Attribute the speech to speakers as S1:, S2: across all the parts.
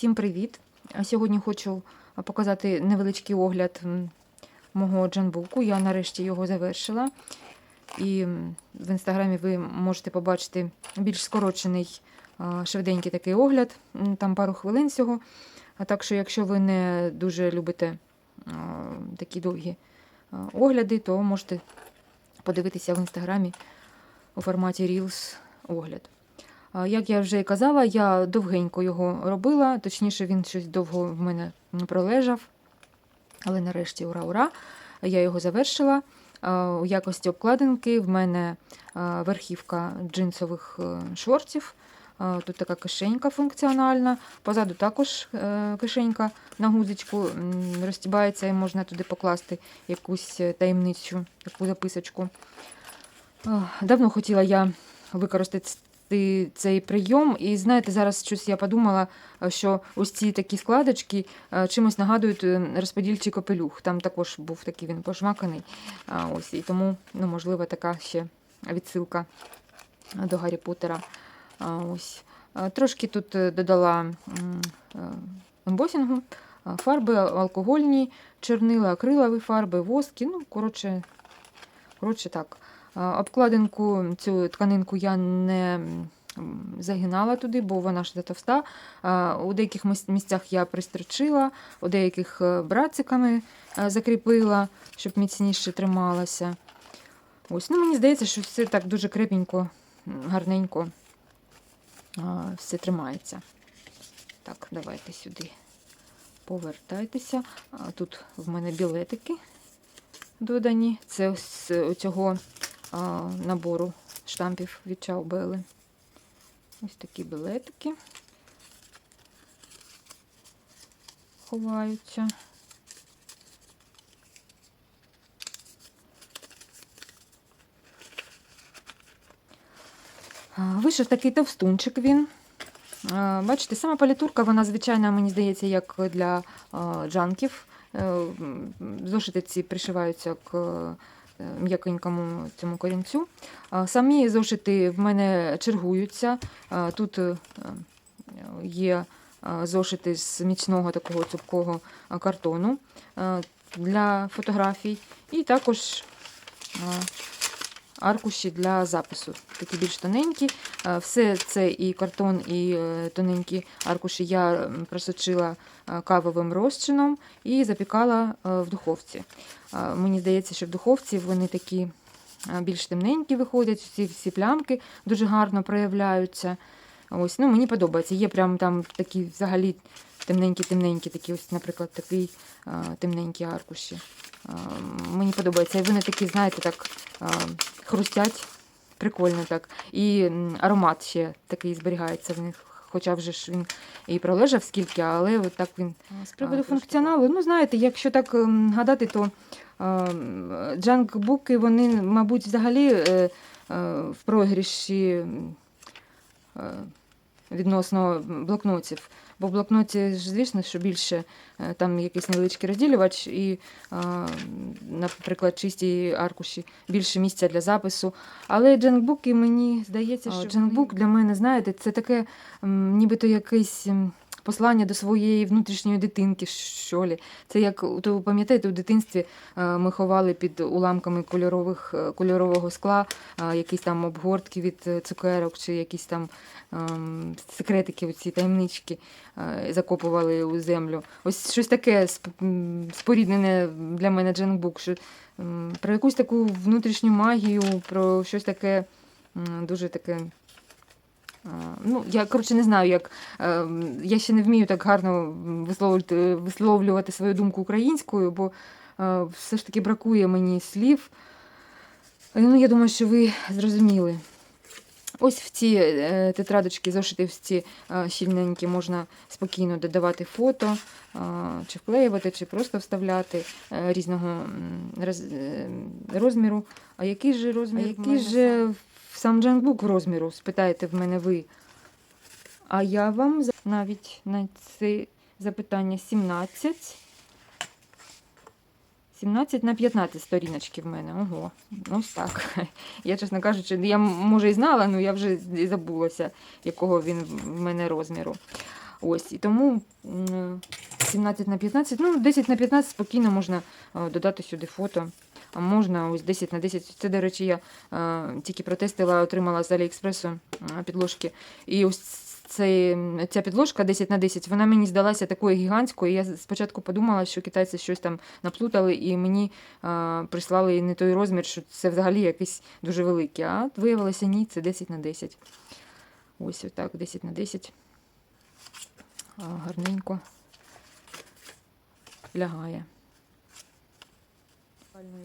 S1: Всім привіт! Сьогодні хочу показати невеличкий огляд мого джанбуку. Я нарешті його завершила. І в інстаграмі ви можете побачити більш скорочений, швиденький такий огляд, там пару хвилин всього. А так що, якщо ви не дуже любите такі довгі огляди, то можете подивитися в інстаграмі у форматі Reels огляд. Як я вже і казала, я довгенько його робила, точніше, він щось довго в мене пролежав. Але нарешті, ура-ура! Я його завершила. У якості обкладинки в мене верхівка джинсових е, шортів. Тут така кишенька функціональна. Позаду також е, кишенька на гузичку розтібається і можна туди покласти якусь е, таємничу таку записочку. Давно хотіла я використати ти цей прийом. І знаєте, зараз щось я подумала, е, що ось ці такі складочки е, чимось нагадують е, розподільчий капелюх. Там також був такий він пожмаканий. Ось, і тому, ну, можливо, така ще відсилка до Гаррі Поттера. Ось. Трошки тут додала ембосінгу, фарби алкогольні, чорнила, акрилові фарби, воски. Ну, коротше, коротше так. А, Обкладинку цю тканинку я не загинала туди, бо вона ж товста. У деяких місцях я пристрочила, у деяких е, братиками е, закріпила, щоб міцніше трималася. Ось, ну Мені здається, що все так дуже крепенько, гарненько все тримається. Так, давайте сюди повертайтеся. Тут в мене білетики додані. Це з цього набору штампів від Чаубели. Ось такі білетики ховаються. Вийшов такий товстунчик він. Бачите, сама палітурка, вона звичайна, мені здається, як для джанків. Е, Зошити ці пришиваються к м'якенькому цьому корінцю. Самі зошити в мене чергуються. Тут е, є зошити з міцного такого цупкого картону для фотографій. І також аркуші для запису, такі більш тоненькі. Все це і картон, і е, тоненькі аркуші я просочила кавовим розчином і запікала е, в духовці. Мені здається, що в духовці вони такі більш темненькі виходять, ці всі плямки дуже гарно проявляються. Ось, ну, Мені подобається. Є прям там такі взагалі темненькі-темненькі, такі ось, наприклад, такий темненькі аркуші. Мені подобається. І вони такі, знаєте, так хрустять. Прикольно так. І аромат ще такий зберігається в них. Хоча вже ж він і пролежав скільки, але от так він. З приводу функціоналу, ну знаєте, якщо так гадати, то е, джанкбуки, вони, мабуть, взагалі е, е, в прогріші е, відносно блокнотів. Бо в блокноті ж, звісно, що більше е, там якийсь невеличкий розділювач, і, наприклад, чисті аркуші, більше місця для запису. Але джанкбуки, мені здається, що джанкбук для мене, знаєте, це таке нібито якийсь. Послання до своєї внутрішньої дитинки, що лі. Це як то пам'ятаєте, у дитинстві е, ми ховали під уламками кольорових, е, кольорового скла е, якісь там обгортки від цукерок чи якісь там ем, секретики, оці таємнички закопували у землю. Ось щось таке споріднене для мене джанкбук, що про якусь таку внутрішню магію, про щось таке дуже таке. А, Ну, я коротше не знаю, як е, я ще не вмію так гарно висловлювати, висловлювати свою думку українською, бо е, все ж таки бракує мені слів. Ну, я думаю, що ви зрозуміли. Ось в ці е, тетрадочки, зошити в ці е, щільненькі можна спокійно додавати фото, е, чи вклеювати, чи просто вставляти е, різного роз- е, розміру. А який же розмір?
S2: А який же
S1: сам джанкбук розміру? Спитаєте в мене ви. А я вам навіть на це запитання 17. 17 на 15 сторіночки в мене. Ого, ось так. Я, чесно кажучи, я може і знала, але я вже забулася, якого він в мене розміру. Ось, і тому 17 на 15, ну 10 на 15 спокійно можна е, додати сюди фото. А можна ось 10 на 10. Це, до речі, я е, тільки протестила, отримала з Аліекспресу е, підложки. І ось цей, ця підложка 10 на 10, вона мені здалася такою гігантською. Я спочатку подумала, що китайці щось там наплутали, і мені е, прислали не той розмір, що це взагалі якийсь дуже великий. А виявилося ні, це 10 на 10. Ось отак, 10 на 10. Гарненько лягає.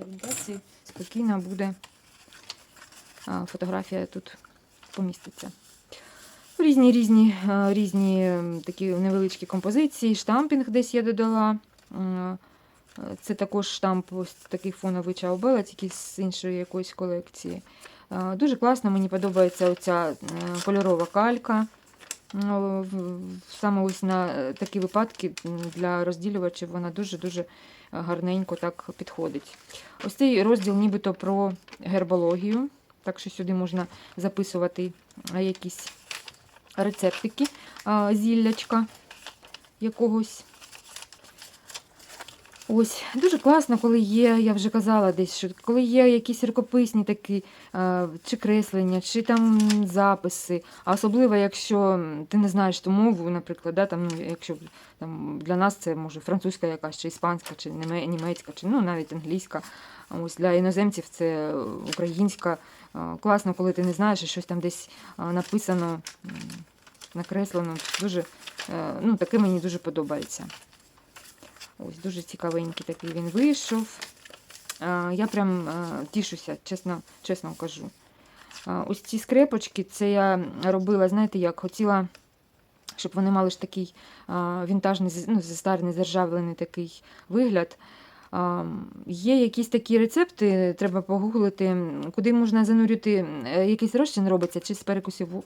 S1: Орієнтації спокійно буде фотографія тут поміститься. Різні різні, різні такі невеличкі композиції, штампінг десь я додала. Це також штамп, ось такий фоновий чаубела, тільки з іншої якоїсь колекції. Дуже класно, мені подобається оця кольорова калька. Ну, Саме ось на е, такі випадки для розділювачів вона дуже-дуже гарненько так підходить. Ось цей розділ нібито про гербологію, так що сюди можна записувати якісь рецептики, зіллячка якогось. Ось, дуже класно, коли є, я вже казала десь, що коли є якісь рукописні такі, е, чи креслення, чи там записи, а особливо, якщо ти не знаєш ту мову, наприклад, да, там, ну, якщо там, для нас це може французька якась, чи іспанська, чи німецька, чи ну, навіть англійська. Ось для іноземців це українська. Е, Класно, коли ти не знаєш, і щось там десь е, написано, накреслено. Дуже, ну, таке мені дуже подобається. Ось дуже цікавенький такий він вийшов. Я прям тішуся, чесно, чесно кажу. Ось ці скрепочки, це я робила, знаєте, як хотіла, щоб вони мали ж такий вінтажний, ну, застарний, заржавлений такий вигляд. Є якісь такі рецепти, треба погуглити, куди можна занурити е, якийсь розчин робиться, чи з перекусю, в-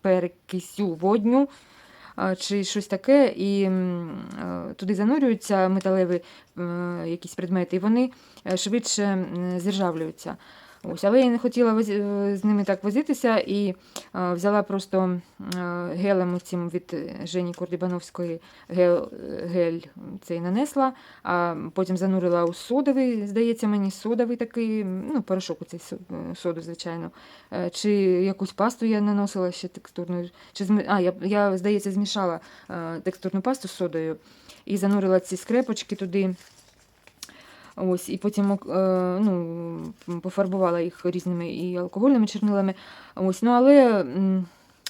S1: перекисю водню, чи щось таке, і е, туди занурюються металеві е, якісь предмети, і вони е, швидше зіржавлюються. Ось, але я не хотіла е, з ними так возитися і е, взяла просто е, гелем цим від Жені Курдібановської гель, гель цей нанесла, а потім занурила у содовий, здається мені, содовий такий, ну, порошок у цей соду, звичайно. Чи якусь пасту я наносила ще текстурну. Чи. А, я, я, здається, змішала текстурну пасту з содою і занурила ці скрепочки туди. Ось, і потім е, ну, пофарбувала їх різними і алкогольними чорнилами. Ось, ну, але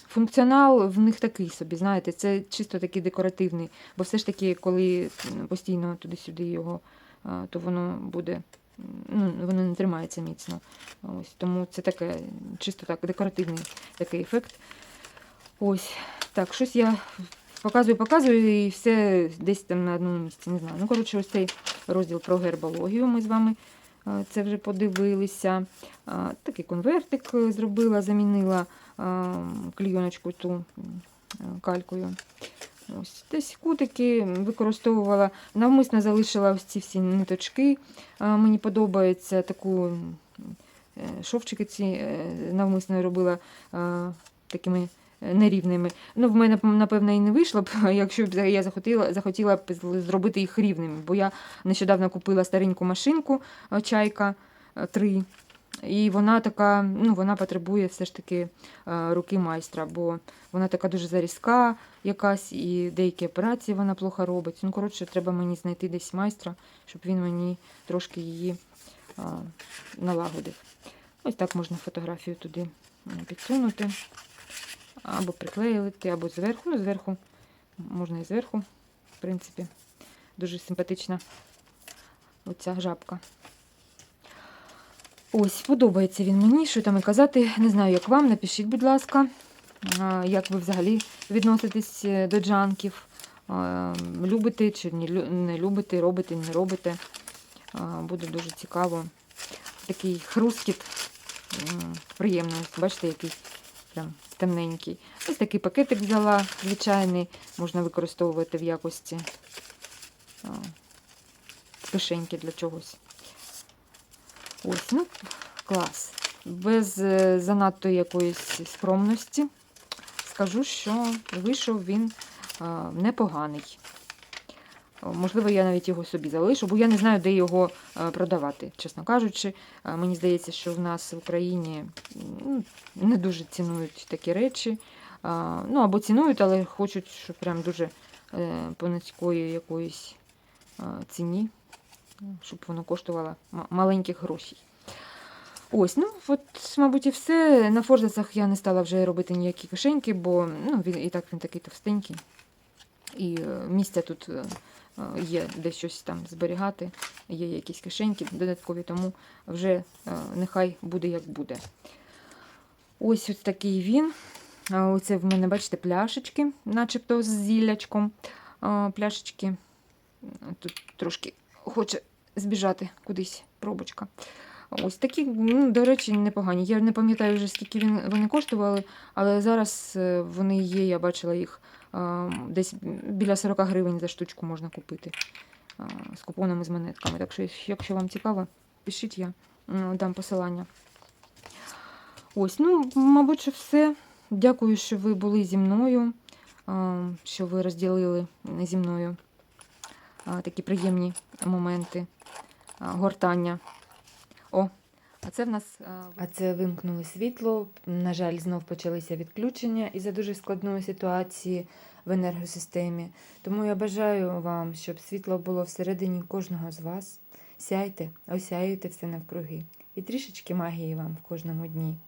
S1: функціонал в них такий собі, знаєте, це чисто такий декоративний. Бо все ж таки, коли постійно туди-сюди його, е, то воно буде, ну, воно не тримається міцно. Ось, тому це таке, чисто так, декоративний такий ефект. Ось, так, щось я показую, показую, і все десь там на одному місці. Не знаю. Ну, коротше, ось цей розділ про гербологію. Ми з вами е, це вже подивилися. Е, Такий конвертик е, зробила, замінила клійоночку ту калькою. Ось десь кутики використовувала. Навмисно залишила ось ці всі ниточки. Мені подобається таку шовчики ці навмисно робила такими нерівними. Ну, в мене, напевно, і не вийшло б, якщо б я захотіла, захотіла б зробити їх рівними. Бо я нещодавно купила стареньку машинку е, чайка 3. І вона така, ну, вона потребує все ж таки е, руки майстра, бо вона така дуже зарізка якась, і деякі операції вона плохо робить. Ну, коротше, треба мені знайти десь майстра, щоб він мені трошки її налагодив. Ось так можна фотографію туди підсунути, або приклеїти, або зверху. Ну, зверху, можна і зверху, в принципі. Дуже симпатична оця жабка. Ось, подобається він мені, що там і казати. Не знаю, як вам. Напишіть, будь ласка, як ви взагалі відноситесь е, до джанків. Любите чи не любите, робите, не робите. Буде дуже цікаво. Такий хрускіт приємний. Бачите, який прям темненький. Ось такий пакетик взяла, звичайний, можна використовувати в якості а, кишеньки для чогось. Ось, ну, клас. Без е, занадто якоїсь скромності. Скажу, що вийшов він непоганий. О, Можливо, я навіть його собі залишу, бо я не знаю, де його е, продавати, чесно кажучи. Е, Мені здається, що в нас в Україні не дуже цінують такі речі. Ну, або цінують, але хочуть, щоб прям дуже е, по низької якоїсь е, ціні, щоб воно коштувало маленьких грошей. Ось, ну от, мабуть, і все. На форзацах я не стала вже робити ніякі кишеньки, бо ну, він і так він такий товстенький. І е, місця тут е, е, є де щось там зберігати, є якісь кишеньки додаткові, тому вже е, нехай буде як буде. Ось ось такий він. Оце в мене, бачите, пляшечки, начебто з зіллячком. Пляшечки. Тут трошки хоче збіжати кудись пробочка. Ось такі, ну, до речі, непогані. Я не пам'ятаю вже, скільки він, вони коштували, але зараз е, вони є, я бачила їх десь біля 40 гривень за штучку можна купити з купонами, з монетками. Так що, якщо вам цікаво, пишіть я дам посилання. Ось, ну, мабуть, що все. Дякую, що ви були зі мною, що ви розділили зі мною такі приємні моменти гортання. О, а це в нас. А це вимкнули світло. На жаль, знов почалися відключення із-за дуже складної ситуації в енергосистемі. Тому я бажаю вам, щоб світло було всередині кожного з вас. Сяйте, осяюйте все навкруги. І трішечки магії вам в кожному дні.